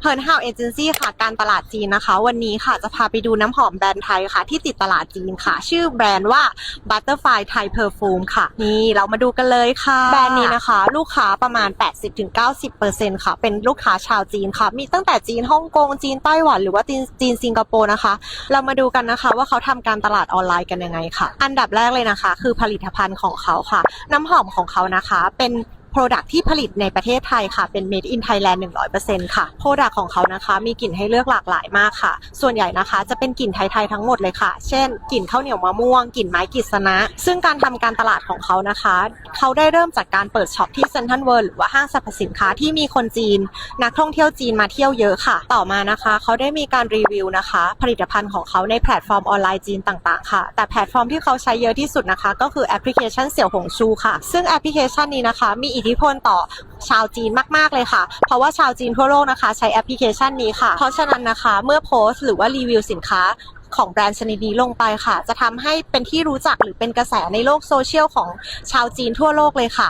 เฮิร์นฮาวเอเจนซี่ค่ะการตลาดจีนนะคะ วันนี้ค่ะจะพาไปดูน้ำหอมแบรนด์ไทยค่ะ ที่ติดตลาดจีนค่ะ ชื่อแบรนด์ว่า Butterfly Thai Perfume ค่ะ นี่เรามาดูกันเลยค่ะ แบรนด์นี้นะคะ ลูกค้าประมาณ 80-90%ค่ะ เป็นลูกค้าชาวจีนค่ะ มีตั้งแต่จีนฮ่องกงจีนไต้หวันหรือว่าจีนจีนสิงคโปร์นะคะ เรามาดูกันนะคะว่าเขาทำการตลาดออนไลน์กันยังไงค่ะ อันดับแรกเลยนะคะ คือผลิตภัณฑ์ของเขาค่ะ น้ำหอมของเขานะคะ เป็น Product ที่ผลิตในประเทศไทยค่ะ เป็น Made in Thailand 100%ค่ะ Product ของเขานะคะ มีกลิ่นให้เลือกหลากหลายมากค่ะ ส่วนใหญ่นะคะ จะเป็นกลิ่นไทยๆทั้งหมดเลยค่ะ เช่น กลิ่นข้าวเหนียวมะม่วง กลิ่นไม้กฤษณะ ซึ่งการทำการตลาดของเขานะคะ เขาได้เริ่มจากการเปิดช็อปที่เซ็นทรัลเวิลด์หรือว่าห้างสรรพสินค้าที่มีคนจีน นักท่องเที่ยวจีนมาเที่ยวเยอะค่ะ ต่อมานะคะ เขาได้มีการรีวิวนะคะ ผลิตภัณฑ์ของเขาในแพลตฟอร์มออนไลน์จีนต่าง ๆ ค่ะ แต่แพลตฟอร์มที่เขาใช้เยอะที่สุดนะคะ ก็คือแอปพลิเคชันเสี่ยวหงชูค่ะ ซึ่งแอปพลิเคชันนี้นะคะมีอิทธิพลต่อชาวจีนมาก ๆ เลยค่ะ เพราะว่าชาวจีนทั่วโลกนะคะ ใช้แอปพลิเคชันนี้ค่ะ เพราะฉะนั้นนะคะ เมื่อโพสต์หรือว่ารีวิวสินค้าของแบรนด์ชนิดนี้ลงไปค่ะ จะทำให้เป็นที่รู้จักหรือเป็นกระแสในโลกโซเชียลของชาวจีนทั่วโลกเลยค่ะ